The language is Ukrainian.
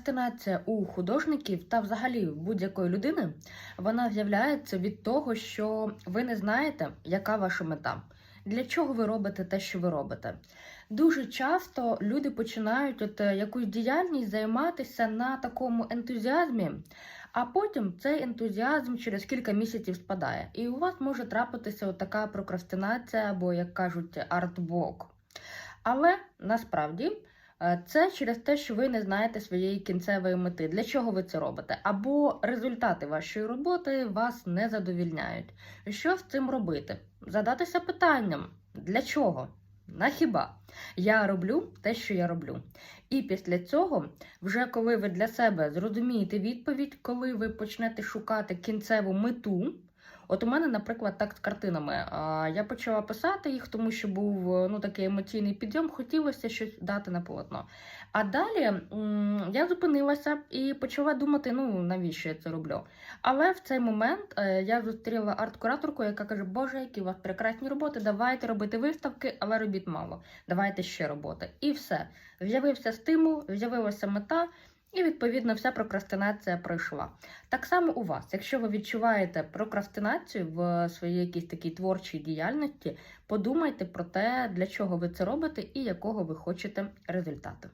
Прокрастинація у художників та взагалі будь-якої людини вона з'являється від того, що ви не знаєте, яка ваша мета, для чого ви робите те, що ви робите. Дуже часто люди починають от е, якусь діяльність займатися на такому ентузіазмі, а потім цей ентузіазм через кілька місяців спадає. І у вас може трапитися от така прокрастинація або, як кажуть, артблок. Але насправді. Е, Це через те, що ви не знаєте своєї кінцевої мети, для чого ви це робите, або результати вашої роботи вас не задовільняють. Що з цим робити? Задатися питанням: для чого? На хіба? Я роблю те, що я роблю. І після цього, вже коли ви для себе зрозумієте відповідь, коли ви почнете шукати кінцеву мету. От у мене, наприклад, так з картинами. Я почала писати їх, тому що був ну, такий емоційний підйом, хотілося щось дати на полотно. А далі я зупинилася і почала думати, ну навіщо я це роблю. Але в цей момент е, я зустріла арт-кураторку, яка каже: Боже, які у вас прекрасні роботи, давайте робити виставки, але робіт мало. Давайте ще роботи. І все. З'явився стимул, з'явилася мета. І, відповідно, вся прокрастинація пройшла. Так само у вас, якщо ви відчуваєте прокрастинацію в своїй якійсь такій творчій діяльності, подумайте про те, для чого ви це робите і якого ви хочете результату.